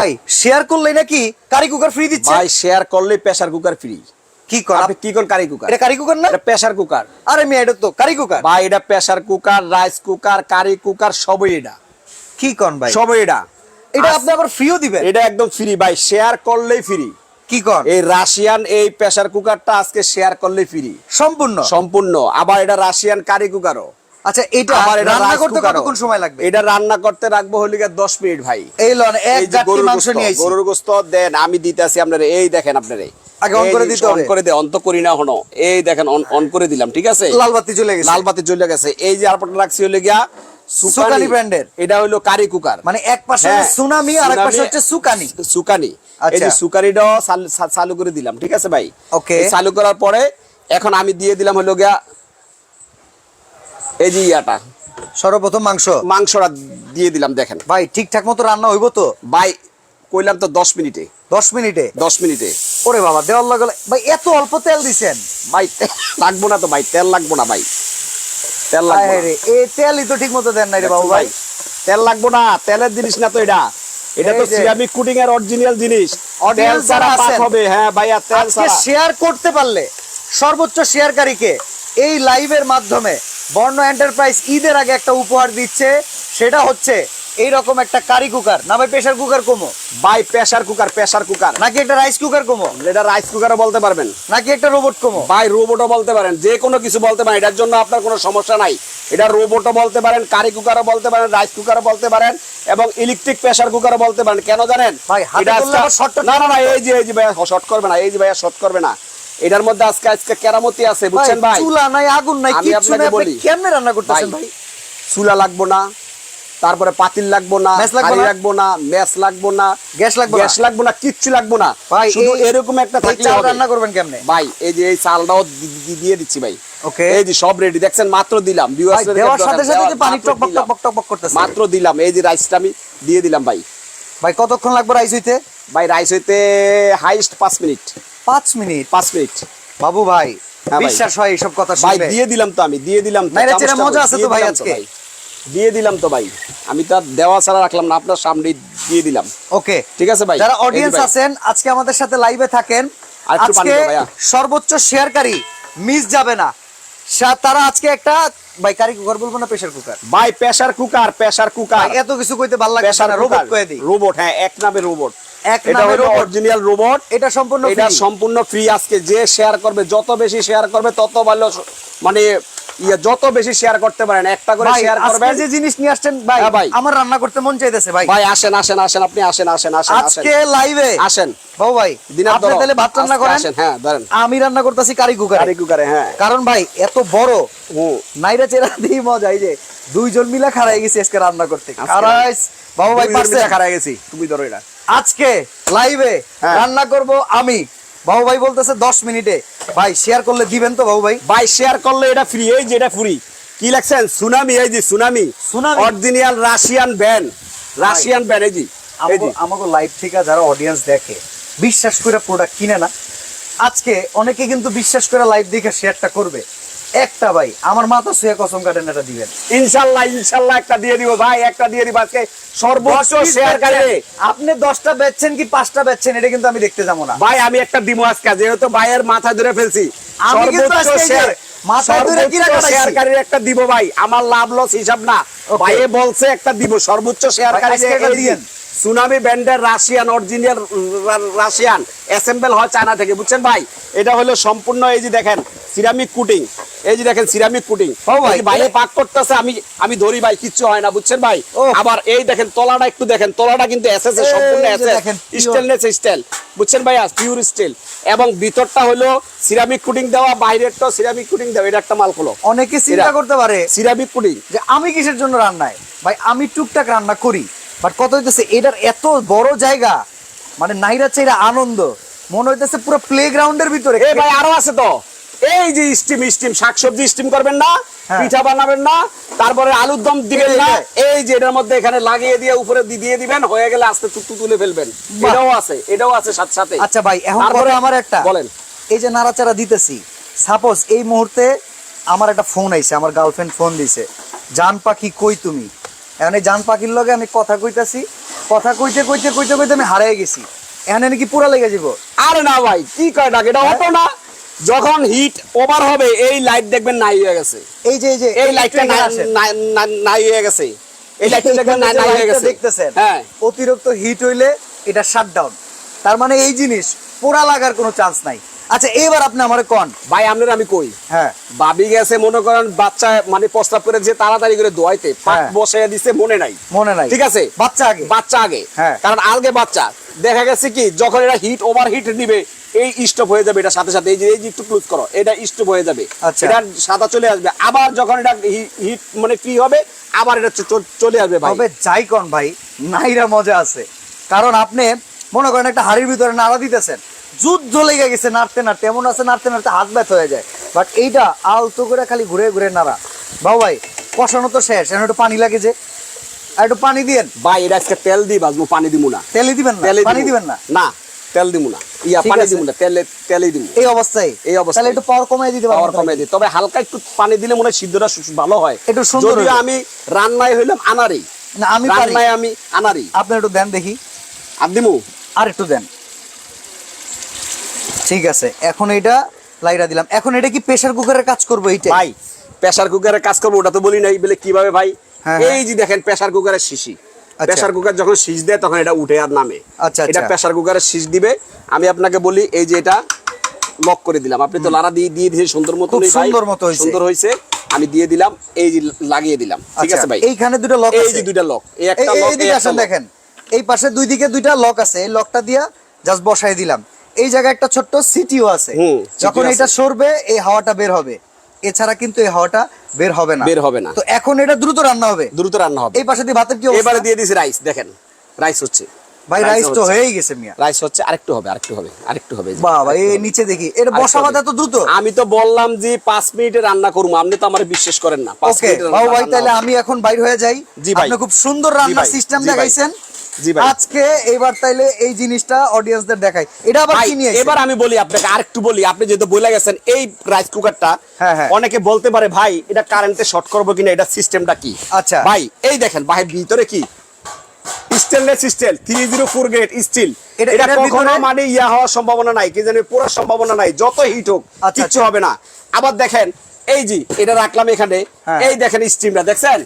ভাই শেয়ার করলে নাকি কারি কুকার ফ্রি দিচ্ছে? ভাই শেয়ার করলে প্রেসার কুকার ফ্রি কি কর? আপনি কি কোন কারি কুকার এটা কারি কুকার না? এটা প্রেসার কুকার আরে মেয়ে এটা তো কারি কুকার ভাই এটা pressure cooker rice cooker curry cooker সবই এটা। কি কন ভাই? সবই এটা। এটা আপনি আবার ফ্রিও দিবেন? এটা একদম ফ্রি ভাই শেয়ার করলেই ফ্রি কি কন? এই রাশিয়ান এই প্রেসার কুকারটা আজকে শেয়ার করলেই ফ্রি সম্পূর্ণ? সম্পূর্ণ। আবার এটা রাশিয়ান কারি কুকারও আচ্ছা এটা আবার এটা রান্না করতে কতক্ষণ সময় লাগবে? এটা রান্না করতে রাখব হলে গিয়ে মিনিট ভাই। এই লন এক এই যে গাঁটটি গরুর মাংস নিয়ে আইছি। গরুর গোস্ত দেন আমি দিতেছি আপনার এই দেখেন আপনার। আগে on করে দিতে হবে। অন করে দে অন্ত করি না হনো এই দেখেন অন অন করে দিলাম ঠিক আছে? লাল বাতি চলে গেছে। লাল বাতি জ্বলে গেছে। এই যে আরপটা রাখছি হলে গিয়া সুকানি। brand-এর। এটা হলো কারি কুকার মানে এক পাশে হ্যাঁ, সুনামি আর এক পাশে হচ্ছে সুকানি। সুকানি। এই আচ্ছা। যে সুকানিটাও চালু করে দিলাম ঠিক আছে ভাই. এই চালু করার পরে এখন আমি দিয়ে দিলাম হলো গিয়া এই যে ইয়াটা। সর্বপ্রথম মাংস? মাংসটা দিয়ে দিলাম দেখেন। ভাই ঠিকঠাক মতো রান্না হইব তো? ভাই কইলাম তো দশ মিনিটে। দশ মিনিটে? দশ মিনিটে। ওরে বাবা দেওয়ার লাগলে। ভাই এত অল্প তেল দিছেন? ভাই লাগবো না তো ভাই তেল লাগবো না ভাই। তেল লাগবো। এই তেলই তো ঠিক মতো দেন নাই রে বাবু ভাই। তেল লাগবো না তেলের জিনিস না তো এটা। এটা তো সিরামিক কুটিং এর অরিজিনাল জিনিস। তেল ছাড়া পাক হবে হ্যাঁ ভাইয়া তেল ছাড়া। শেয়ার করতে পারলে সর্বোচ্চ শেয়ারকারীকে এই লাইভের মাধ্যমে বর্ণ এন্টারপ্রাইজ ঈদের আগে একটা উপহার দিচ্ছে সেটা হচ্ছে এই রকম একটা কারি কুকার না ভাই প্রেসার কুকার কমো? ভাই প্রেসার কুকার প্রেসার কুকার নাকি একটা রাইস কুকার কমো? এটা রাইস কুকারও বলতে পারবেন। নাকি একটা রোবট কমো? ভাই রোবটও বলতে পারেন যে কোনো কিছু বলতে পারেন এটার জন্য আপনার কোনো সমস্যা নাই। এটা রোবটও বলতে পারেন কারি কুকারও বলতে পারেন রাইস কুকারও বলতে পারেন এবং ইলেকট্রিক প্রেসার কুকারও বলতে পারেন। কেন জানেন? ভাই, না না এই যে এই যে ভাইয়া শর্ট করবে না এই যে ভাইয়া শর্ট করবে না। এটার মধ্যে আজকে আজকে কেরামতি আছে বুঝছেন ভাই? চুলা নাই আগুন নাই আপনাকে নাই আপনি কেমনে রান্না করতেছেন ভাই, চুলা লাগবো না তারপরে পাতিল লাগবো না ম্যাচ লাগবো না? ম্যাচ লাগবো না গ্যাস লাগবে? গ্যাস লাগবো না কিচ্ছু লাগবো না। ভাই শুধু এরকম একটা থাকলে চাল রান্না করবেন কেমনে? ভাই এই যে এই চালটাও দিয়ে দিচ্ছি ভাই। ওকে। এই যে সব রেডি দেখছেন মাত্র দিলাম দেওয়ার সাথে সাথে যে পানি মাত্র টক টক টক করতেছে। মাত্র দিলাম এই যে রাইসটা আমি দিয়ে দিলাম ভাই। ভাই কতক্ষণ লাগবে রাইস হইতে? ভাই রাইস হইতে হাইস্ট পাঁচ মিনিট পাঁচ মিনিট পাঁচ মিনিট। বাবু ভাই হ্যাঁ বিশ্বাস হয় এইসব কথা ভাই দিয়ে দিলাম তো আমি দিয়ে দিলাম মজা আছে তো ভাই আজকে। দিয়ে দিলাম তো ভাই। আমি তো আর দেওয়া ছাড়া রাখলাম না আপনার সামনে দিয়ে দিলাম। ওকে। ঠিক আছে ভাই? যারা অডিয়েন্স আছেন আজকে আমাদের সাথে লাইভে থাকেন। আজকে ভাইয়া। সর্বোচ্চ শেয়ারকারী মিস যাবে না। তারা আজকে একটা ভাই কারি কুকার বলব না প্রেসার কুকার ভাই প্রেসার কুকার প্রেসার কুকার এত কিছু কইতে ভালো লাগে রোবট কয়ে দিই। রোবট হ্যাঁ এক নামে রোবট এটা হলো অরিজিনাল রোবট এটা সম্পূর্ণ এটা সম্পূর্ণ ফ্রি আজকে যে শেয়ার করবে যত বেশি শেয়ার করবে তত ভালো মানে ইয়ে যত বেশি শেয়ার করতে পারেন একটা করে ভাই শেয়ার আজকে যে জিনিস নিয়ে আসছেন ভাই হ্যাঁ ভাই। আমার রান্না করতে মন চাইতেছে ভাই। ভাই আসেন আসেন আসেন আপনি আসেন আসেন আসেন আসেন। আজকে লাইভে আসেন। বাবু ভাই দিনার আপনি তাহলে ভাত রান্না করেন? আসেন হ্যাঁ ধরেন। আমি রান্না করতেছি কারি কুকার কারি কুকারে হ্যাঁ। কারণ ভাই এত বড়। হুম নাইরা চেরা দিয়ে মজা এই যে দুইজন মিলা খাড়াই গেছি আজকে রান্না করতে। খাড়াইস। বাবু ভাই পারছে? মিনিট গেছি। তুমি ধরো এটা। আজকে লাইভে হ্যাঁ। রান্না করব আমি। বাবু ভাই বলতেছে দশ মিনিটে। ভাই শেয়ার করলে দিবেন তো বাবু ভাই? ভাই শেয়ার করলে এটা ফ্রি এই যে এটা ফ্রি কি লাগছেন সুনামি এই যে tsunami. Tsunami? Original Russian ban Russian ban এই এই যে। আমাকে লাইভ থেকে যারা অডিয়েন্স দেখে বিশ্বাস করে প্রোডাক্ট কিনে না আজকে অনেকে কিন্তু বিশ্বাস করে লাইভ দেখে শেয়ারটা করবে। একটা ভাই আমার মাথা শুয়ে কসম কাটেন এটা দিবেন। ইনশাল্লাহ ইনশাল্লাহ একটা দিয়ে দিব ভাই একটা দিয়ে দিব আজকে। সর্বোচ্চ শেয়ার। করে আপনি দশটা বেচছেন কি পাঁচটা বেচছেন এটা কিন্তু আমি দেখতে যাব না। ভাই আমি একটা দিমো আজকে যেহেতু ভাইয়ের মাথা ধরে ফেলছি। আমি কিন্তু সর্বোচ্চ শেয়ার একটা দিব ভাই আমার লাভ লস হিসাব না. ভাইয়ে বলছে একটা দিব সর্বোচ্চ দিয়েন। সুনামি ব্যান্ডের রাশিয়ান অরিজিনাল রাশিয়ান অ্যাসেম্বল হয় চায়না থেকে। বুঝছেন ভাই? এটা হলো সম্পূর্ণ এই যে দেখেন সিরামিক কুটিং। এই যে দেখেন সিরামিক কুটিং। ভাই, ভাই এটা- পাক করতেছে আমি আমি ধরি ভাই কিচ্ছু হয় না বুঝছেন ভাই? আবার এই দেখেন তলাটা একটু দেখেন তলাটা কিন্তু এসএস সম্পূর্ণ এসএস স্টেনলেস স্টিল বুঝছেন ভাইয়া? পিওর স্টিল এবং ভিতরটা হলো সিরামিক কুটিং দেওয়া বাইরেরটা সিরামিক কুটিং দেওয়া এটা একটা মাল হলো। অনেকে চিন্তা করতে পারে সিরামিক কুটিং। যে আমি কিসের জন্য রান্নায়? ভাই আমি টুকটাক রান্না করি। বাট কত হইতেছে এটার এত বড় জায়গা মানে নাইরা চাইরা আনন্দ মনে হইতেছে পুরো প্লে গ্রাউন্ডের ভিতরে। এ ভাই আরও আছে তো। এই যে স্টিম স্টিম শাকসবজি স্টিম করবেন না হ্যাঁ। পিঠা বানাবেন না তারপরে আলুর দম দিবেন না এই যে এটার মধ্যে এখানে লাগিয়ে দিয়ে উপরে দিয়ে দিবেন হয়ে গেলে আস্তে টুকটু তুলে ফেলবেন। এটাও আছে এটাও আছে সাথে সাথে। আচ্ছা ভাই এখন তারপরে আমার একটা। বলেন। এই যে নাড়াচাড়া দিতেছি সাপোজ এই মুহূর্তে আমার একটা ফোন আইছে আমার গার্লফ্রেন্ড ফোন দিছে। জান পাখি কই তুমি? এখন এই জান পাখির লগে আমি কথা কইতাছি। কথা কইতে কইতে কইতে কইতে আমি হারিয়ে গেছি। এখানে নাকি পুরা লেগে যাব? আরে না ভাই কি কয় ডাক এটা অটো না? যখন হিট ওভার হবে এই লাইট দেখবেন নাই হয়ে গেছে। এই যে এই যে এই লাইটটা নাই- নাই- নাই হয়ে গেছে। এই লাইটটা দেখবেন নাই নাই হয়ে গেছে। দেখতেছেন হ্যাঁ। অতিরিক্ত হিট হইলে এটা শাটডাউন তার মানে এই জিনিস পোড়া লাগার কোনো চান্স নাই। আচ্ছা এবার আপনি আমারে কোন। ভাই আপনার আমি কই? হ্যাঁ। বাবি গেছে মনে করেন বাচ্চা মানে প্রস্তাব করে যে তাড়াতাড়ি করে দোয়াইতে পাট হ্যাঁ। বসে দিছে মনে নাই। মনে নাই। ঠিক আছে? বাচ্চা আগে। বাচ্চা আগে। হ্যাঁ। কারণ আগে বাচ্চা। দেখা গেছে কি যখন এটা হিট ওভার হিট নিবে এই স্টপ হয়ে যাবে এটা সাথে সাথে। এই যে এই যে একটু ক্লোজ করো এটা স্টপ হয়ে যাবে। আচ্ছা। এটা সাদা চলে আসবে। আবার যখন এটা হিট মানে ফ্রি হবে আবার এটা চলে আসবে ভাই। তবে যাই কোন ভাই নাইরা মজা আছে। কারণ আপনি মনে করেন একটা হাড়ির ভিতরে নাড়া দিতেছেন। যুদ্ধ লেগে গেছে নাড়তে নাড়তে। এমন আছে নাড়তে নাড়তে হাত ব্যথ হয়ে যায়। বাট এইটা আলতো করে খালি ঘুরে ঘুরে নাড়া। বাবু ভাই কষানো তো শেষ। এখন একটু পানি লাগে যে। একটু পানি দিয়েন। ভাই এটা আজকে তেল দিই বাজবো পানি দিব না। তেলে দিবেন না? পানি দিবেন না? না তেল দিব না। ইয়া পানি। দিব না তেলে তেলে দিব এই অবস্থায়? এই অবস্থায়। তাহলে একটু পাওয়ার কমাই দিতে পাওয়ার পারবেন কমে দিই। তবে হালকা একটু পানি দিলে মনে হয় সিদ্ধটা ভালো হয়। একটু সুন্দর আমি রান্নায় হইলাম আনারি। না আমি রান্নায় আমি আনারি। আপনি একটু দেন দেখি। আর দিমু? আর একটু দেন। ঠিক আছে এখন এটা লাইরা দিলাম। এখন এটা কি প্রেসার কুকারের কাজ করব এইটা ভাই প্রেসার কুকারে কাজ করব ওটা তো বলি নাই বলে কীভাবে ভাই? হ্যাঁ, হ্যাঁ। এই যে দেখেন প্রেসার কুকারের শিশি। প্রেসার কুকার যখন শীষ দেয় তখন এটা উঠে আর নামে। আচ্ছা, এটা আচ্ছা। প্রেসার কুকারের শীষ দিবে। আমি আপনাকে বলি এই যে এটা লক করে দিলাম। আপনি তো লারা দিয়ে দিয়ে দিয়ে সুন্দর মতো সুন্দর মতো। সুন্দর হয়েছে। আমি দিয়ে দিলাম এই যে লাগিয়ে দিলাম। ঠিক আচ্ছা, আছে ভাই? এইখানে দুটো লক এই যে দুইটা লক এই এই একটা এই- লক এইদিকে আসেন দেখেন। এই পাশে দুই দিকে দুইটা লক আছে। এই লকটা দিয়া জাস্ট বসাই দিলাম। এই জায়গায় একটা ছোট্ট সিটিও আছে। যখন এটা সরবে এই হাওয়াটা বের হবে। এছাড়া কিন্তু এই হাওয়াটা বের হবে না। বের হবে না। তো এখন এটা দ্রুত রান্না হবে। দ্রুত রান্না হবে। এই পাশে দিয়ে ভাতের কি এবারে দিয়ে দিছি রাইস দেখেন। রাইস হচ্ছে। ভাই রাইস তো হয়েই গেছে মিয়া। রাইস হচ্ছে আরেকটু হবে আরেকটু হবে আরেকটু হবে। বাবা এই নিচে দেখি বসাবাদ হবে। এত দ্রুত। আমি তো বললাম যে পাঁচ মিনিটে রান্না করব আপনি তো আমার বিশ্বাস করেন না মিনিটে বাবু ভাই তাহলে আমি এখন বাইর হয়ে যাই। জি ভাই। আপনি খুব সুন্দর রান্নার সিস্টেম দেখাইছেন। আজকে এবার তাইলে এই জিনিসটা অডিয়েন্সদের দেখাই। এটা আবার ভাই, কি নিয়ে এবার আমি বলি আপনাকে আরেকটু বলি আপনি যেহেতু বলে গেছেন এই রাইস কুকারটা হ্যাঁ, হ্যাঁ। অনেকে বলতে পারে ভাই এটা কারেন্টে শর্ট করব কিনা এটা সিস্টেমটা কি? আচ্ছা। ভাই এই দেখেন ভাই ভিতরে কি? Stainless steel three zero four grade steel এটা- কখনো মানে ইয়া হওয়ার সম্ভাবনা নাই কি জানি পুরো সম্ভাবনা নাই যত হিট হোক আচ্ছা, কিচ্ছু আচ্ছা। হবে না। আবার দেখেন এই জি এটা রাখলাম এখানে। হ্যাঁ। এই দেখেন স্টিমটা দেখছেন?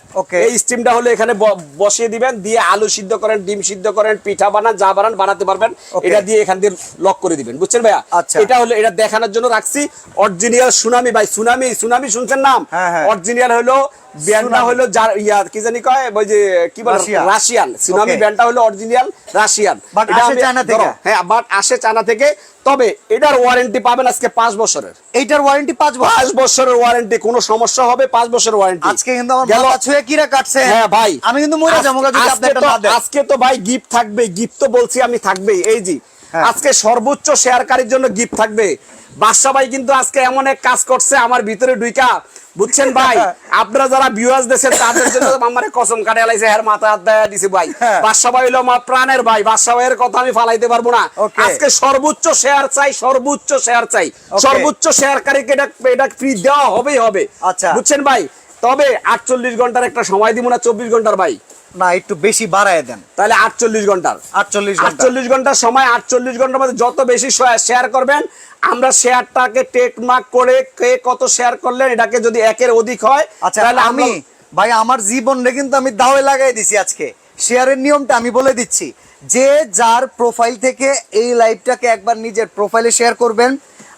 এই স্টিমটা হলো এখানে বসিয়ে দিবেন দিয়ে আলু সিদ্ধ করেন ডিম সিদ্ধ করেন পিঠা বানান যা বানান বানাতে পারবেন। এটা দিয়ে এখান দিয়ে লক করে দিবেন বুঝছেন ভাইয়া? আচ্ছা। এটা হলো এটা দেখানোর জন্য রাখছি। অরিজিনাল সুনামি ভাই সুনামি সুনামি শুনছেন নাম? হ্যাঁ, হ্যাঁ। অরিজিনাল হলো ব্যান্ডটা হলো যার ইয়া কি জানি কয় ওই যে কি বলে রাশিয়ান সুনামি ব্যান্ডটা হলো অরিজিনাল রাশিয়ান এটা আসে চায়না থেকে। হ্যাঁ বাট আসে চায়না থেকে। তবে এটার ওয়ারেন্টি পাবেন আজকে বছরের। এইটার ওয়ারেন্টি বছর। বছরের ওয়ারেন্টি কোনো সমস্যা হবে পাঁচ বছরের ওয়ারেন্টি আজকে কিন্তু আমার মাথা ছুঁয়ে কিরা কাটছে। হ্যাঁ ভাই। আমি কিন্তু মরে যাব যদি আপনি আজকে তো- না দেন। আজকে তো ভাই গিফট থাকবে গিফট তো বলছি আমি থাকবেই। এই জি হ্যাঁ। আজকে সর্বোচ্চ শেয়ারকারীর জন্য গিফট থাকবে। বাদশা ভাই কিন্তু আজকে এমন এক কাজ করছে আমার ভিতরে ডুইকা বুঝছেন ভাই? আপনারা যারা ভিউয়ার্স দেশের তাদের জন্য আমার কসম কাটে আলাইছে এর মাথা হাত দেয়া দিছে ভাই। হ্যাঁ। বাদশা ভাই হলো আমার প্রাণের ভাই বাদশা ভাইয়ের কথা আমি ফালাইতে পারব না। আজকে সর্বোচ্চ শেয়ার চাই সর্বোচ্চ শেয়ার চাই। সর্বোচ্চ শেয়ারকারীকে এটা এটা ফ্রি দেওয়া হবেই হবে। আচ্ছা। বুঝছেন ভাই? তবে আটচল্লিশ ঘণ্টার একটা সময় দিব না চব্বিশ ঘণ্টার ভাই। না একটু বেশি বাড়ায় দেন। তাহলে আটচল্লিশ ঘণ্টার। আটচল্লিশ আটচল্লিশ ঘণ্টার সময় আটচল্লিশ ঘণ্টার মধ্যে যত বেশি শেয়ার করবেন আমরা শেয়ারটাকে টেক মার্ক করে কে কত শেয়ার করলেন এটাকে যদি একের অধিক হয় আচ্ছা তাহলে আমি ভাই আমার জীবনে কিন্তু আমি দাওয়ে লাগাই দিছি আজকে। শেয়ারের নিয়মটা আমি বলে দিচ্ছি। যে যার প্রোফাইল থেকে এই লাইভটাকে একবার নিজের প্রোফাইলে শেয়ার করবেন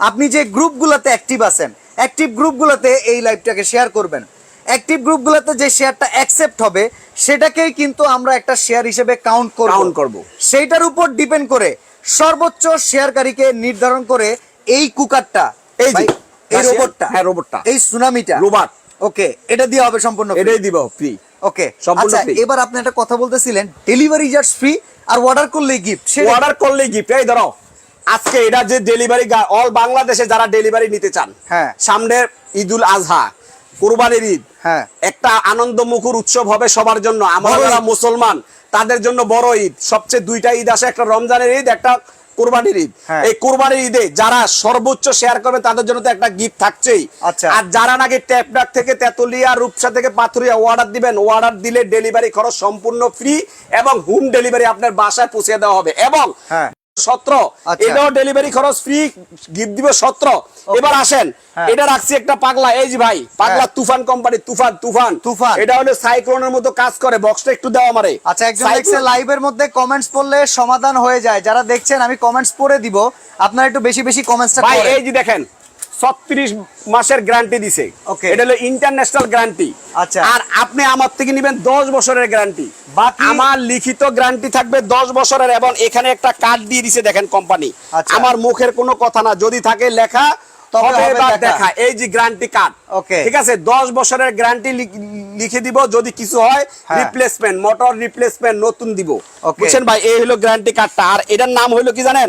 আপনি যে গ্রুপগুলোতে অ্যাক্টিভ আছেন অ্যাক্টিভ গ্রুপগুলোতে এই লাইভটাকে শেয়ার করবেন। অ্যাক্টিভ গ্রুপগুলোতে যে শেয়ারটা অ্যাকসেপ্ট হবে সেটাকেই কিন্তু আমরা একটা শেয়ার হিসেবে কাউন্ট করব Count করব। সেইটার উপর ডিপেন্ড করে সর্বোচ্চ শেয়ারকারীকে নির্ধারণ করে এই কুকারটা এই যে, এই রোবটটা হ্যাঁ, রোবটটা। এই সুনামিটা রোবট ওকে এটা দিয়ে হবে সম্পূর্ণ। এটাই দিব ফ্রি ওকে সম্পূর্ণ আচ্ছা এবার আপনি একটা কথা বলতেছিলেন ডেলিভারি চার্জ ফ্রি আর অর্ডার করলেই গিফট অর্ডার করলেই গিফট এই ধরো আজকে এটা যে ডেলিভারি অল বাংলাদেশে যারা ডেলিভারি নিতে চান হ্যাঁ। সামনে ঈদুল আজহা কোরবানির ঈদ। হ্যাঁ। একটা আনন্দ মুখর উৎসব হবে সবার জন্য। আমরা যারা মুসলমান তাদের জন্য বড় ঈদ। সবচেয়ে দুইটা ঈদ আসে একটা রমজানের ঈদ একটা কোরবানির ঈদ। হ্যাঁ। এই কোরবানির ঈদে যারা সর্বোচ্চ শেয়ার করবে তাদের জন্য তো একটা গিফট থাকছেই। আচ্ছা। আর যারা নাকি ট্যাপডাক থেকে তেতুলিয়া রূপসা থেকে পাথুরিয়া অর্ডার দিবেন অর্ডার দিলে ডেলিভারি খরচ সম্পূর্ণ ফ্রি এবং হোম ডেলিভারি আপনার বাসায় পৌঁছে দেওয়া হবে। এবং হ্যাঁ। সত্র আচ্ছা। এটাও ডেলিভারি খরচ ফ্রি গিফট দিবে সত্র এবার আসেন হ্যাঁ। এটা রাখছি একটা পাগলা এই যে ভাই পাগলা হ্যাঁ। তুফান কোম্পানি তুফান তুফান তুফান। এটা হলো সাইক্লোনের মতো কাজ করে বক্সটা একটু দাও আমারে আচ্ছা একজন দেখছে লাইভের মধ্যে কমেন্টস পড়লে সমাধান হয়ে যায় যারা দেখছেন আমি কমেন্টস পড়ে দিব আপনারা একটু বেশি বেশি কমেন্টসটা ভাই এই যে দেখেন ছত্রিশ মাসের গ্যারান্টি দিছে. এটা হলো ইন্টারন্যাশনাল গ্যারান্টি আচ্ছা। আর আপনি আমার থেকে নেবেন দশ বছরের গ্যারান্টি আমার লিখিত গ্যারান্টি থাকবে দশ বছরের এবং এখানে একটা কার্ড দিয়ে দিছে দেখেন কোম্পানি আচ্ছা। আমার মুখের কোনো কথা না। যদি থাকে লেখা দেখা। এই যে গ্যারান্টি কার্ড ওকে ঠিক আছে? দশ বছরের গ্যারান্টি লিখে দিব যদি কিছু হয় হ্যাঁ। রিপ্লেসমেন্ট মোটর রিপ্লেসমেন্ট নতুন দিব। বুঝছেন ভাই? এই হলো গ্যারান্টি কার্ডটা আর এটার নাম হলো কি জানেন?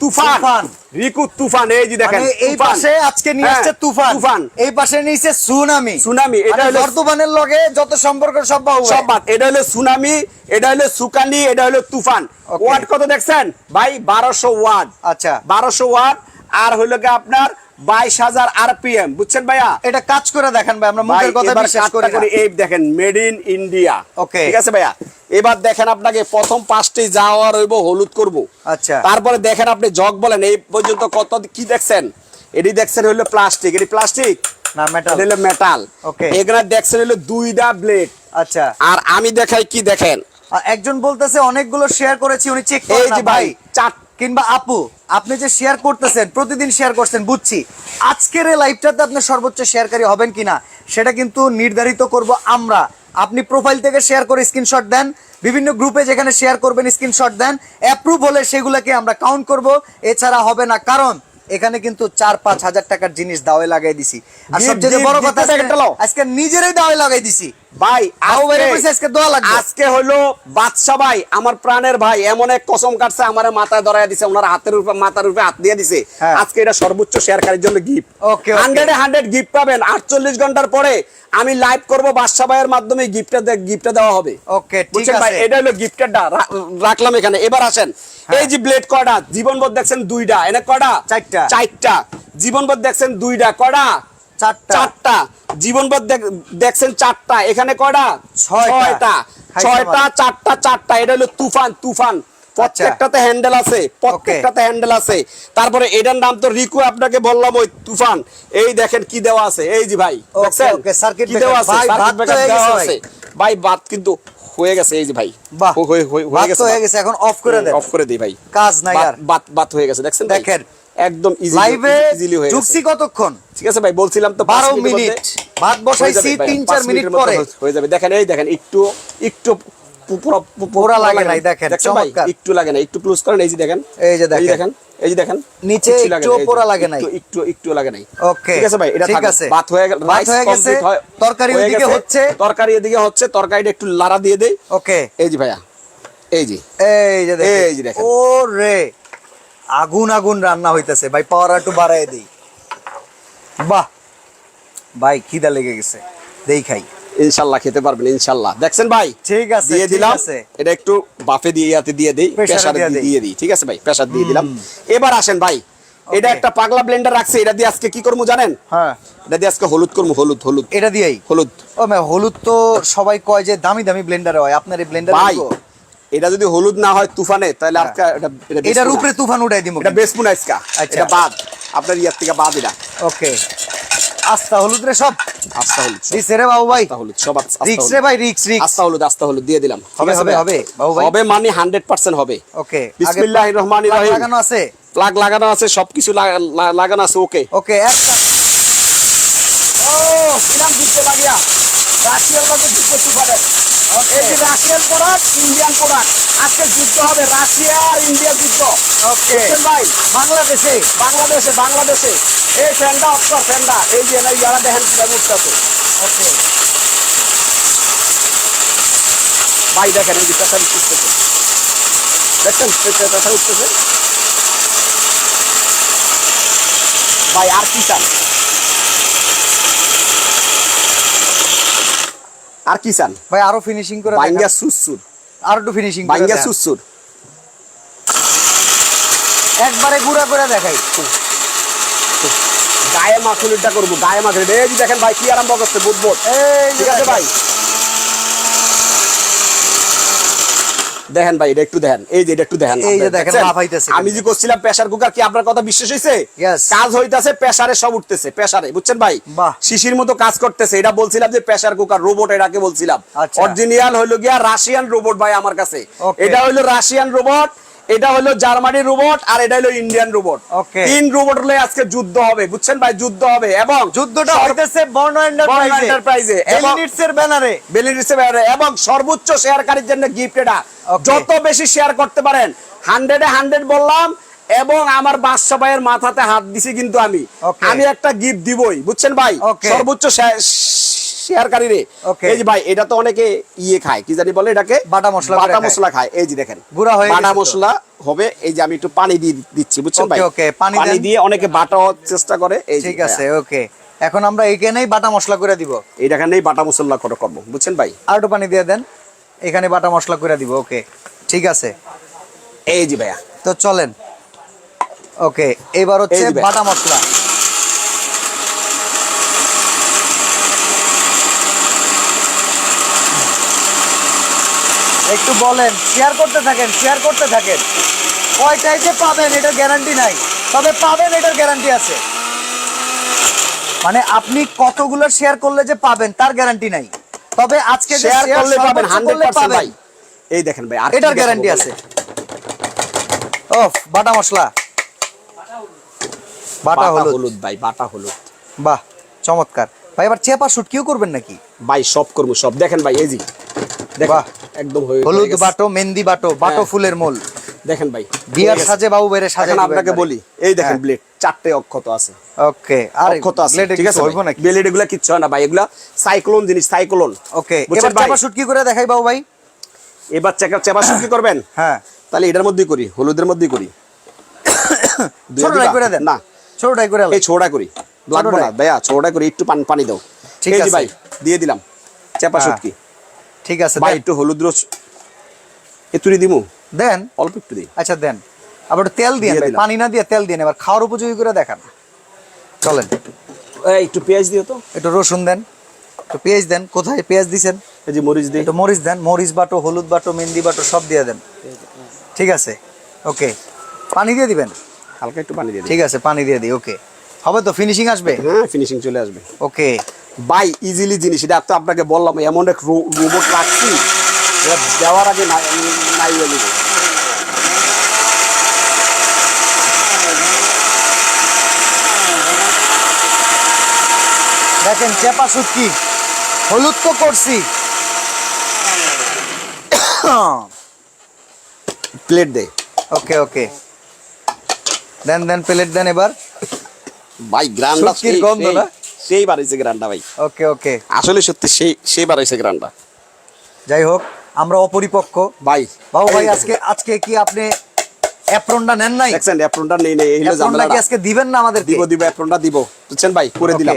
তুফান। রিকু তুফান এই যে দেখেন মানে এই পাশে আজকে নিয়ে হ্যাঁ, আসছে তুফান। তুফান। এই পাশে নিয়েছে সুনামি। সুনামি, এটা এটা হলো- ঝড় তুফানের লগে যত সম্পর্ক সব বাহু সব বাদ। এটা হলো সুনামি এটা হলো সুকানি এটা হলো তুফান। ওয়াট কত দেখছেন? ভাই বারোশো ওয়াট আচ্ছা। বারোশো ওয়াট আর হইল কি আপনার বাইশ হাজার আরপিএম। বুঝছেন ভাইয়া? এটা কাজ করে দেখেন ভাই আমরা মুখের কথা বিশ্বাস করি এই দেখেন মেড ইন ইন্ডিয়া Okay. ঠিক আছে ভাইয়া? এবার দেখেন আপনাকে প্রথম পাঁচটি যাওয়া রইব হলুদ করব। আচ্ছা। তারপরে দেখেন আপনি জগ বলেন এই পর্যন্ত কত কি দেখছেন? এটি দেখছেন হইল প্লাস্টিক এটি প্লাস্টিক? না মেটাল. এখানে দেখছেন হলো দুইটা ব্লেড আচ্ছা। আর আমি দেখাই কি দেখেন? একজন বলতেছে অনেকগুলো শেয়ার করেছি উনি চেক এই যে ভাই ভাই। চার কিংবা আপু আপনি যে শেয়ার করতেছেন প্রতিদিন শেয়ার করছেন বুঝছি। আজকের এই লাইভটাতে আপনি সর্বোচ্চ শেয়ারকারী হবেন কিনা সেটা কিন্তু নির্ধারিত করব আমরা। আপনি প্রোফাইল থেকে শেয়ার করে স্ক্রিনশট দেন। বিভিন্ন গ্রুপে যেখানে শেয়ার করবেন স্ক্রিনশট দেন। অ্যাপ্রুভ হলে সেগুলোকে আমরা কাউন্ট করব। এছাড়া হবে না। কারণ এখানে কিন্তু চার পাঁচ হাজার টাকার জিনিস দাওয়ে লাগাই দিছি। আর সবচেয়ে বড় কথা আজকে-। আজকে দাওয়ে লাগাই দিছি। ভাই আজকে- দোয়া লাগবে। আজকে হলো বাদশা ভাই আমার প্রাণের ভাই এমন এক কসম কাটছে আমার মাথায় ধরায় দিছে ওনার হাতের উপর মাথার উপরে হাত দিয়ে দিছে। হ্যাঁ। আজকে এটা সর্বোচ্চ শেয়ারকারীর জন্য গিফট। Okay, okay. হান্ড্রেডে হান্ড্রেড গিফট পাবেন। আটচল্লিশ ঘণ্টার পরে আমি লাইভ করব বাদশা ভাইয়ের মাধ্যমে গিফটটা গিফটটা দেওয়া হবে। ওকে ঠিক বুঝছেন ভাই? এটা হলো গিফটেরটা রাখলাম এখানে। এবার আসেন। এই যে ব্লেড কয়টা? জীবনবোধ দেখছেন দুইটা। এনে কয়টা? চারটা। চারটা। জীবনবোধ দেখছেন দুইটা কয়টা চারটা। চারটা। জীবনবোধ দেখছেন চারটা। এখানে কয়টা ছয়টা। ছয়টা। চারটা চারটা। এটা হলো তুফান তুফান। প্রত্যেকটাতে হ্যান্ডেল আছে। প্রত্যেকটাতে হ্যান্ডেল আছে। তারপরে এটার নাম তো রিকু আপনাকে বললাম ওই তুফান। এই দেখেন কি দেওয়া আছে। এই যে ভাই দেখছেন? কি দেওয়া আছে? ভাই, বাত কিন্তু হয়ে গেছে। এই যে ভাই। বাহ। হয়ে- গেছে এখন অফ করে দেন। অফ করে দিই ভাই। কাজ নাই আর। বাত বাত হয়ে গেছে। দেখছেন দেখেন। একদম ইজি লাইভে ইজিলি হয়ে ঢুকছি কতক্ষণ? ঠিক আছে ভাই বলছিলাম তো পাঁচ বারো মিনিটের মিনিট। ভাত বসাইছি যাবে ভাই, তিন পাঁচ চার মিনিট পরে। হয়ে- যাবে। দেখেন এই দেখেন একটু একটু পুরো লাগে নাই, দেখেন, চমৎকার। একটু লাগে না একটু ক্লোজ করেন এই যে দেখেন। এই যে দেখেন। এই যে দেখেন। নিচে যে, পোড়া লাগে নাই। একটু একটু একটু লাগে নাই। ওকে ঠিক আছে ভাই এটা ঠিক আছে। ভাত হয়ে গেল ভাত হয়ে গেছে তরকারি ওইদিকে হচ্ছে। তরকারি এদিকে হচ্ছে তরকারিটা একটু লাড়া দিয়ে দেই ওকে এই যে ভাইয়া এই যে। এই যে দেখেন। এই যে দেখেন। ও রে আগুন আগুন রান্না হইতেছে। ভাই পাওয়ার একটু বাড়ায় দেই। বাহ! ভাই খিদা লেগে গেছে। দেই খাই। ইনশাল্লাহ খেতে পারবেন ইনশাল্লাহ। দেখছেন ভাই? ঠিক আছে দিয়ে দিলাম। এটা একটু বাফে দিয়ে ইয়াতে দিয়ে দেই প্রেসার দিয়ে দিই। ঠিক আছে ভাই প্রেসার দিয়ে দিলাম। এবার আসেন ভাই এটা একটা পাগলা ব্লেন্ডার রাখছে এটা দিয়ে আজকে কি করব জানেন? হ্যাঁ। এটা দিয়ে আজকে হলুদ করব হলুদ হলুদ। এটা দিয়েই। হলুদ। ও হলুদ তো সবাই কয় যে দামি দামি ব্লেন্ডার হয়। আপনার এই ব্লেন্ডার এটা যদি হলুদ না হয় তুফানে তাহলে হ্যাঁ। আজকে এটার উপরে তুফান উঠাই দিব এটা বেসবো না আজকে। আচ্ছা। এটা বাদ। আপনার ইয়ার থেকে বাদ এটা। ওকে। আস্তা হলুদ রে সব। আস্তা হলুদ রিক্স রে বাবু ভাই। আস্তা হলুদ সব আস্তা রিক্স রে ভাই রিক্স রিক্স। আস্তা হলুদ আস্তা হলুদ দিয়ে দিলাম। হবে, হবে, হবে, বাবু ভাই। হবে মানে হান্ড্রেড পার্সেন্ট হবে। ওকে। বিসমিল্লাহির রহমানির রহিম। লাগানো আছে? প্লাগ লাগানো আছে সবকিছু লাগা- লাগানো আছে ওকে। ওকে একটা। ও ইরান যুদ্ধ লাগিয়া রাশিয়ার লগে যুদ্ধ সুপারে এই যে রাশিয়ান প্রোডাক্ট ইন্ডিয়ান প্রোডাক্ট আজকে যুদ্ধ হবে রাশিয়া আর ইন্ডিয়া যুদ্ধ। ওকে ভাই? বাংলাদেশে বাংলাদেশে বাংলাদেশে। এই ফ্যানটা অফকর ফ্যানটা। এই যে ইয়ারা দেখেন কীভাবে উঠতেছে ওকে ভাই দেখেন এই যে প্রেসার উঠতেছে। দেখছেন? প্রেসার উঠতেছে। ভাই আর কি চান? আর কি চান? ভাই আরও ফিনিশিং করে বাইঙ্গা। সুসুর আর একটু ফিনিশিং বাইঙ্গা সুসুর একবারে গুঁড়া করে দেখাই। গায়ে মাখুলিটা করব গায়ে মাখুলি। এই দেখেন ভাই কি আরম্ভ করছে বুট এই ঠিক আছে ভাই? দেখেন ভাই এটা একটু দেখেন। এই যে এটা একটু দেখেন এই যে দেখেন? লাফাইতেছে আমি যে করছিলাম প্রেসার কুকার কি আপনার কথা বিশ্বাস হয়েছে Yes. কাজ হইতাছে প্রেসারে সব উঠতেছে প্রেসারে বুঝছেন ভাই? শিশির মতো কাজ করতেছে। এটা বলছিলাম যে প্রেসার কুকার রোবট এটাকে বলছিলাম। অরিজিনিয়াল অরিজিনাল হইল গিয়া রাশিয়ান রোবট ভাই আমার কাছে। এটা হইল রাশিয়ান রোবট এটা হলো জার্মানির রোবট আর এটা হলো ইন্ডিয়ান রোবট। Okay. তিন রোবট হলে আজকে যুদ্ধ হবে বুঝছেন ভাই? যুদ্ধ হবে এবং যুদ্ধটা হইতেছে বর্ণ বর্ণ এন্টারপ্রাইজে এন্টারপ্রাইজে এবং- এলিনিটস এর ব্যানারে এবং সর্বোচ্চ শেয়ারকারীর জন্য গিফট এটা। যত বেশি শেয়ার করতে পারেন হান্ড্রেডে হান্ড্রেড বললাম এবং আমার বাদশা ভাইয়ের মাথাতে হাত দিছি কিন্তু আমি। আমি একটা গিফট দিবই বুঝছেন ভাই. সর্বোচ্চ শেয়ারকারী রে এই যে ভাই এটা তো অনেকে ইয়ে খায় কি জানি বলে এটাকে? বাটা মশলা করে বাটা মশলা খায়। এই যে দেখেন গুঁড়া হয়ে বাটা মশলা হবে এই যে আমি একটু পানি দিয়ে দিচ্ছি বুঝছেন ভাই? okay, পানি দিয়ে অনেকে বাটা চেষ্টা করে। এই ঠিক আছে ওকে। এখন আমরা এইখানেই বাটা মশলা করে দিব। এই দেখানেই বাটা মশলা করে করব বুঝছেন ভাই? আর একটু পানি দিয়ে দেন। এখানে বাটা মশলা করে দিব ওকে। ঠিক আছে। এই যে ভাইয়া। তো চলেন। ওকে এবার হচ্ছে। বাটা মশলা। একটু বলেন শেয়ার করতে থাকেন শেয়ার করতে থাকেন। কয়টাই যে পাবেন এটার গ্যারান্টি নাই। তবে পাবেন এটার গ্যারান্টি আছে। মানে আপনি কতগুলো শেয়ার করলে যে পাবেন তার গ্যারান্টি নাই। তবে আজকে শেয়ার করলে পাবেন সর্বোচ্চ হান্ড্রেড করলে পার্সেন্ট ভাই। এই দেখেন ভাই আর এটার গ্যারান্টি আছে। ও বাটা মশলা। বাটা বাটা হলুদ। হলুদ ভাই বাটা হলুদ। বাহ চমৎকার। ভাই এবার চেপা শুটকিও করবেন নাকি? ভাই সব করব সব। দেখেন ভাই এই জি দেখেন। বাহ। একদম হয়ে হলুদ বাটো মেহেন্দি বাটো বাটো হ্যাঁ। ফুলের মোল। দেখেন ভাই বিয়ার সাজে বাবু বেড়ে সাজে আপনাকে বলি এই দেখেন হ্যাঁ। ব্লেড চারটে অক্ষত আছে। ওকে আর অক্ষত আছে ব্লেডে ঠিক আছে নাকি? ব্লেড এগুলা কিচ্ছু হয় না ভাই এগুলা সাইক্লোন জিনিস সাইক্লোন ওকে এবার? চেপা শুটকি করে দেখাই বাবু ভাই? এবার চেকা চেপা শুট কি করবেন? হ্যাঁ। তাহলে এটার মধ্যেই করি হলুদের মধ্যেই করি। ছোটটাই করে দেন। না। ছোটটাই করে এই করি। লাগবে না? ভাইয়া করি একটু পানি পানি দাও। ঠিক আছে। ভাই দিয়ে দিলাম। চেপা হ্যাঁ। শুটকি ঠিক আছে ভাই একটু হলুদ রস এতুরি দিমু? দেন। অল্প একটু দিই। আচ্ছা দেন। আবার তেল দিয়ে ভাই পানি না দিয়ে তেল দিয়ে এবার খাওয়ার উপযোগী করে দেখান। চলেন। এই একটু পেঁয়াজ দিও তো। একটু রসুন দেন। একটু পেঁয়াজ দেন। কোথায় পেঁয়াজ দিছেন? এই যে মরিচ দিই। একটু মরিচ দেন। মরিচ বাটো হলুদ বাটো মেহেন্দি বাটো সব দিয়ে দেন। ঠিক আছে। ওকে। পানি দিয়ে দিবেন? হালকা একটু পানি দিয়ে ঠিক আছে পানি দিয়ে দিই। ওকে। হবে তো? ফিনিশিং আসবে? হ্যাঁ ফিনিশিং চলে আসবে। ওকে। বাই ইজিলি জিনিস। এটা তো আপনাকে বললাম এমন এক রোবট রাখছি দেওয়ার আগে নাই। দেখেন চেপা শুটকি হলুদ তো করছি। প্লেট দে। ওকে ওকে। দেন দেন প্লেট দেন এবার। ভাই শুটকির গন্ধ না? সেই বাড়াইছে গ্রান্ডা ভাই। ওকে ওকে। আসলে সত্যি সেই সেই বাড়াইছে গ্রান্ডা। যাই হোক আমরা অপরিপক্ক। ভাই বাবু ভাই আজকে আজকে কি আপনি অ্যাপ্রনটা নেন নাই? দেখছেন অ্যাপ্রনটা নেই নেই এই হলো অ্যাপ্রনটা কি আজকে দিবেন না আমাদের দিব দিব অ্যাপ্রনটা দিব। বুঝছেন ভাই? করে. দিলাম।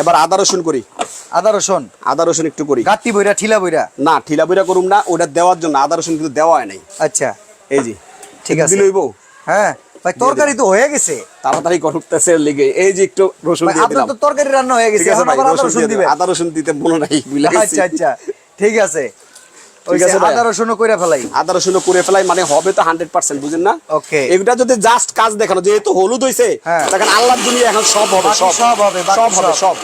এবার আদা রসুন করি। আদা রসুন? আদা রসুন একটু করি। গাট্টি বইরা ঠিলা বইরা? না ঠিলা বইরা করুম না ওটা দেওয়ার জন্য। আদা রসুন কিন্তু দেওয়া হয় নাই। আচ্ছা। এই জি ঠিক আছে। দিলইব হ্যাঁ। ভাই তরকারি তো হয়ে গেছে। তাড়াতাড়ি করতেছে লেগে এই যে একটু রসুন দিয়ে দিলাম তো তরকারি রান্না হয়ে গেছে এখন আবার আদা রসুন রসুন দিবেন। আদা রসুন দিতে মনে নাই আচ্ছা আচ্ছা ঠিক আছে। ঠিক আছে আদা রসুনও কইরা ফেলাই। আদা রসুন করে ফেলাই মানে হবে তো হান্ড্রেড পার্সেন্ট বুঝেন না? Okay. এগুলা যদি জাস্ট কাজ দেখানো যেহেতু হলুদ হইছে হ্যাঁ। দেখেন আল্লাহ দুনিয়া এখন সব হবে সব। সব হবে, সব হবে সব। সব।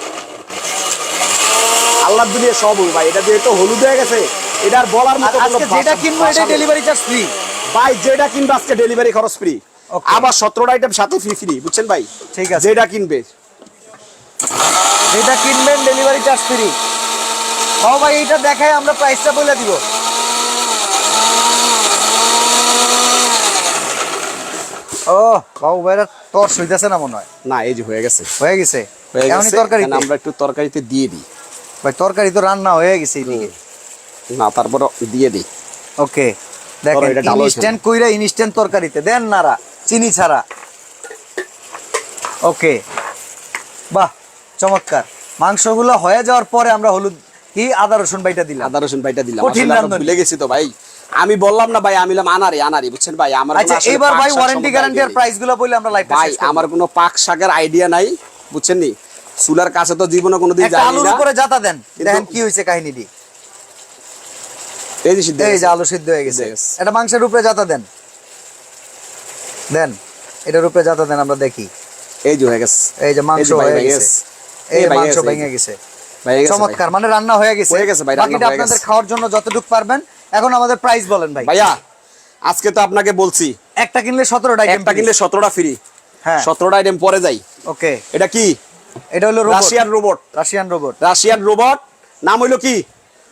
আল্লাহ দুনিয়া সব হবে ভাই এটা যেহেতু হলুদ হয়ে গেছে এটা আর বলার মতো কোনো আজকে যেটা কিনবো এটা ডেলিভারি চার্জ ফ্রি ভাই যেটা কিনবে আজকে ডেলিভারি খরচ ফ্রি. আবার সতেরোটা আইটেম সাথে ফ্রি ফ্রি বুঝছেন ভাই? ঠিক আছে। যেটা কিনবে। যেটা কিনবেন ডেলিভারি চার্জ ফ্রি বাবু ভাই এইটা দেখায় আমরা প্রাইসটা বলে দিব। ও বাবু ভাইরা তোর সইতেছে না মনে হয়? না এই যে হয়ে গেছে। হয়ে গেছে? তরকারি আমরা একটু তরকারিতে দিয়ে দিই। ভাই তরকারি তো রান্না হয়ে গেছে না তারপর দিয়ে দিই। ওকে দেখেন এটা ডালো ইনস্ট্যান্ট কইরা ইনস্ট্যান্ট তরকারিতে। দেন নারা চিনি ছাড়া। ওকে। বাহ চমৎকার। মাংসগুলো হয়ে যাওয়ার পরে আমরা হলুদ কি আদা রসুন বাইটা দিলাম। আদা রসুন ভাইটা দিলাম। কঠিন ভুলে গেছি তো ভাই। আমি বললাম না ভাই আমিলাম আনারি আনারি বুঝছেন ভাই? আমার আচ্ছা এবার ভাই ওয়ারেন্টি গ্যারান্টি আর। প্রাইসগুলো বলে আমরা লাইভ ভাই আমার কোনো পাক শাকের আইডিয়া নাই বুঝছেন নি? চুলার কাছে তো জীবনে কোনোদিন একটা যাইনি আলুর না। উপরে জাতা দেন। দেখেন কি হয়েছে কাহিনীটি এই যে সিদ্ধ এই। যে আলু সিদ্ধ হয়ে গেছে। এটা মাংসের উপরে জাতা দেন। দেন এটার উপরে জাতা দেন আমরা দেখি। এই যে হয়ে গেছে। এই যে মাংস হয়ে গেছে। এই মাংস ভেঙে গেছে। চমৎকার মানে রান্না হয়ে গেছে। হয়ে গেছে ভাই, রান্না বাকিটা আপনাদের খাওয়ার জন্য যতটুকু পারবেন এখন আমাদের প্রাইস বলেন ভাই। ভাইয়া আজকে তো আপনাকে বলছি একটা কিনলে সতেরোটা আইটেম একটা কিনলে সতেরোটা ফ্রি হ্যাঁ। সতেরোটা আইটেম পরে যাই। ওকে। এটা কি? এটা হলো Russian robot Russian robot Russian robot নাম হইল কি?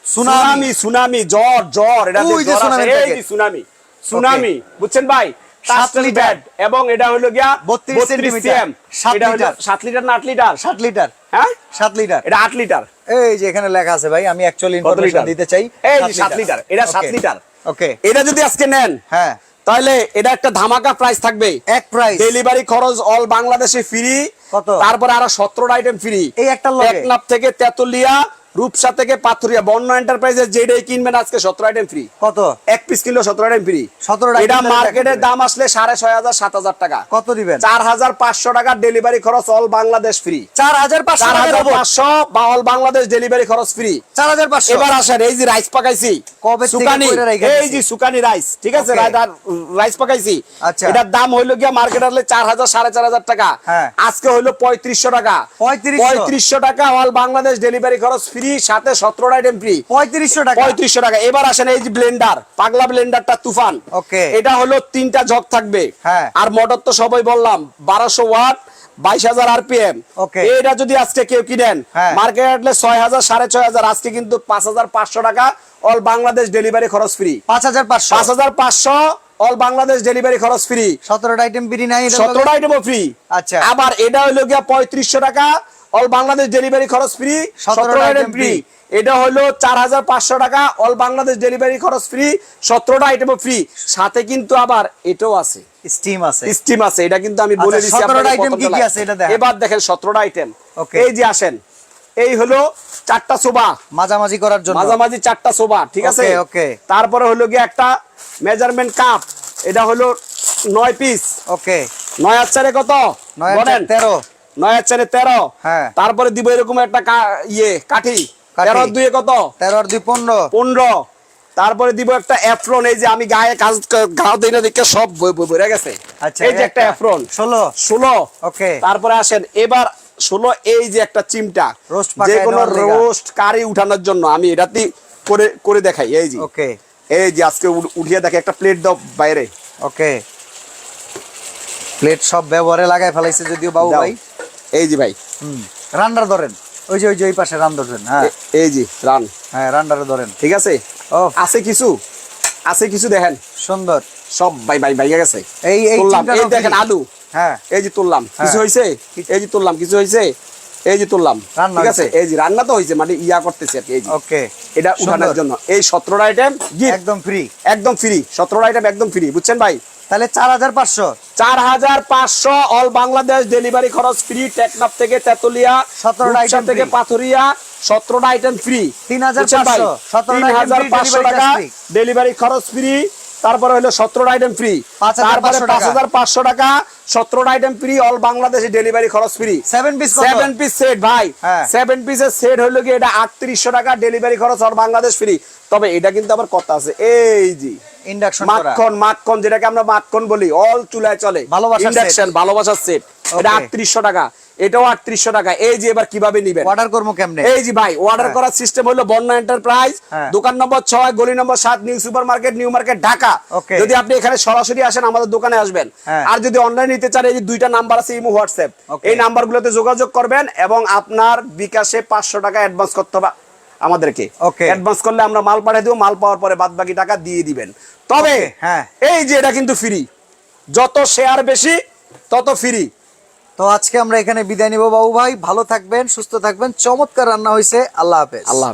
সুনামি। সুনামি জ্বর জ্বর। এটা ওই এই যে সুনামি। সুনামি বুঝছেন ভাই? এবং এটা হলো গিয়া 32 সেন্টিমিটার। সাত লিটার। না আট লিটার? সাত লিটার। হ্যাঁ? সাত লিটার। এটা আট লিটার। এই যে এখানে লেখা আছে ভাই আমি অ্যাকচুয়ালি ইনফরমেশন দিতে চাই। এই সাত লিটার। এটা সাত লিটার। ওকে এটা যদি আজকে নেন হ্যাঁ। তাহলে এটা একটা ধামাকা প্রাইস থাকবে। এক প্রাইস ডেলিভারি খরচ অল বাংলাদেশে ফ্রি কত? তারপরে আরও সতেরোটা আইটেম ফ্রি এই একটার লগে? টেকনাফ থেকে তেতুলিয়া রূপসা থেকে পাথুরিয়া বন্য এন্টারপ্রাইজের যেটাই কিনবেন আজকে সতেরো আইটেম ফ্রি কত? এক পিস কিনলে সতেরো আইটেম ফ্রি 17 item এটা মার্কেটের দাম আসলে সাড়ে ছয় হাজার সাত হাজার টাকা। কত দিবেন? চার হাজার পাঁচশো টাকার ডেলিভারি খরচ অল বাংলাদেশ ফ্রি চার হাজার পাঁচশো বা অল বাংলাদেশ ডেলিভারি খরচ ফ্রি চার হাজার পাঁচশো। এবার আসেন এই যে রাইস পাকাইছি। কবে সুকানি এই যে সুকানি রাইস ঠিক আছে? রাইস- পাকাইছি। আচ্ছা। এটার দাম হইল গিয়া মার্কেট আসলে চার হাজার সাড়ে চার হাজার টাকা। হ্যাঁ। আজকে হইল পঁয়ত্রিশশো টাকা। 3500 পঁয়ত্রিশশো টাকা অল বাংলাদেশ ডেলিভারি খরচ ফ্রি সাথে সতেরো আইটেম ফ্রি পঁয়ত্রিশশো টাকা। পঁয়ত্রিশশো টাকা। এবার আসেন এই যে ব্লেন্ডার পাগলা ব্লেন্ডারটা তুফান। Okay. এটা হলো তিনটা জগ থাকবে। হ্যাঁ। আর মোটর তো সবাই বললাম বারোশো ওয়াট বাইশ হাজার আরপিএম এটা যদি আজকে কেউ কিনেন। মার্কেট আটলে ছয় হাজার সাড়ে ছয় হাজার আজকে কিন্তু পাঁচ হাজার পাঁচশো টাকা অল বাংলাদেশ ডেলিভারি খরচ ফ্রি পাঁচ হাজার পাঁচশো। পাঁচ হাজার পাঁচশো অল বাংলাদেশ ডেলিভারি খরচ ফ্রি সতেরোটা আইটেম বিডি নাই আইটেমও ফ্রি আচ্ছা। আবার এটা হলো গিয়া পঁয়ত্রিশশো টাকা অল বাংলাদেশ ডেলিভারি খরচ ফ্রি সতেরো আইটেম ফ্রি এটা হলো চার হাজার পাঁচশো টাকা অল বাংলাদেশ ডেলিভারি খরচ ফ্রি সতেরোটা আইটেমও ফ্রি সাথে কিন্তু আবার এটাও আছে। স্টিম আছে। স্টিম আছে এটা কিন্তু আমি বলে আচ্ছা, দিচ্ছি 17টা আপনাকে কি কি আছে? এটা দেখেন। এবার দেখেন সতেরোটা আইটেম এই যে আসেন এই হলো চারটা সোবা। মাঝামাঝি করার জন্য। মাঝামাঝি চারটা সোবা ঠিক আছে? Okay. তারপরে হলো গিয়ে একটা মেজারমেন্ট কাপ এটা হলো নয় পিস ওকে নয় আচ্ছারে কত? নয় তেরো। নয় আচ্ছারে তেরো। হ্যাঁ। তারপরে দিব এরকম একটা ইয়ে কাঠি। তেরো কত? তেরো দুই পনেরো। পনেরো। তারপরে দিব একটা অ্যাফ্রন এই যে আমি গায়ে কাজ গাও দিই না দেখে সব গেছে। আচ্ছা এই যে একটা অ্যাফ্রন ষোলো। ষোলো। Okay. তারপরে আসেন এবার ষোলো এই যে একটা চিমটা। যে কোনো রোস্ট কারি উঠানোর জন্য আমি এটাতে করে করে দেখাই এই যে। ওকে। এই যে আজকে উঠিয়ে দেখে একটা প্লেট দাও বাইরে। ওকে। প্লেট সব ব্যবহারে লাগাই ফেলাইছে যদিও বাবু ভাই। এই যে ভাই। হুম রান্ডার ধরেন। ওই যে ওই যে ওই পাশে রান ধরেন হ্যাঁ। এই যে রান। হ্যাঁ রান্ডারে ধরেন। ঠিক আছে? ও আছে কিছু? আছে কিছু দেখেন? সুন্দর। সব ভাই বাই বাইয়া গেছে। এই এই দেখেন আলু। হ্যাঁ। এই যে তুললাম। কিছু হ্যাঁ। হয়েছে এই যে তুললাম। কিছু হয়েছে এই যে তুললাম। রান্না ঠিক আছে? এই যে রান্না তো হয়েছে মানে ইয়া করতেছে আর এই যে। ওকে। এটা উঠানোর জন্য। এই সতেরোটা আইটেম একদম ফ্রি একদম ফ্রি সতেরোটা আইটেম একদম ফ্রি বুঝছেন ভাই? তাহলে চার হাজার পাঁচশো। চার হাজার পাঁচশো অল বাংলাদেশ ডেলিভারি খরচ ফ্রি টেকনাফ থেকে তেতুলিয়া 17টা রূপসা item থেকে। পাথুরিয়া সতেরোটা আইটেম ফ্রি 3,500 17টা item হাজার পাঁচশো টাকা ডেলিভারি খরচ ফ্রি তারপরে হলো সতেরোটা আইটেম ফ্রি তারপরে পাঁচ হাজার পাঁচশো টাকা সতেরোটা আইটেম ফ্রি অল বাংলাদেশে ডেলিভারি খরচ free seven piece seven piece set ভাই। হ্যাঁ। সেভেন পিসের সেট হলো কি এটা আটত্রিশশো টাকা ডেলিভারি খরচ আর বাংলাদেশ ফ্রি তবে এটা কিন্তু আবার কথা আছে। এই জি ইন্ডাকশন করা। মাখন মাখন যেটাকে আমরা মাখন বলি অল চুলায় চলে। ইন্ডাকশন ভালোবাসার সেট এটা Okay. আটত্রিশশো টাকা। এটাও আটত্রিশশো টাকা। এই যে এবার কীভাবে নিবেন? অর্ডার করব কেমনে? এই যে ভাই অর্ডার হ্যাঁ। করার সিস্টেম হলো বন্যা এন্টারপ্রাইজ হ্যাঁ। দোকান নম্বর ছয় গলি নম্বর সাত new super market new market Dhaka. যদি আপনি এখানে সরাসরি আসেন আমাদের দোকানে আসবেন। হ্যাঁ। আর যদি অনলাইন নিতে চান এই যে দুইটা নাম্বার আছে ইমো হোয়াটসঅ্যাপ. এই নাম্বারগুলোতে যোগাযোগ করবেন এবং আপনার বিকাশে পাঁচশো টাকা অ্যাডভান্স করতে হবে। আমাদেরকে। ওকে অ্যাডভান্স করলে আমরা মাল পাঠিয়ে দেবো মাল পাওয়ার পরে বাদ বাকি টাকা দিয়ে দিবেন। তবে হ্যাঁ। এই যে এটা কিন্তু ফ্রি যত শেয়ার বেশি তত ফ্রি তো আজকে আমরা এখানে বিদায় নিব বাবু ভাই। ভালো থাকবেন সুস্থ থাকবেন। চমৎকার রান্না হয়েছে আল্লাহ হাফেজ। আল্লাহ।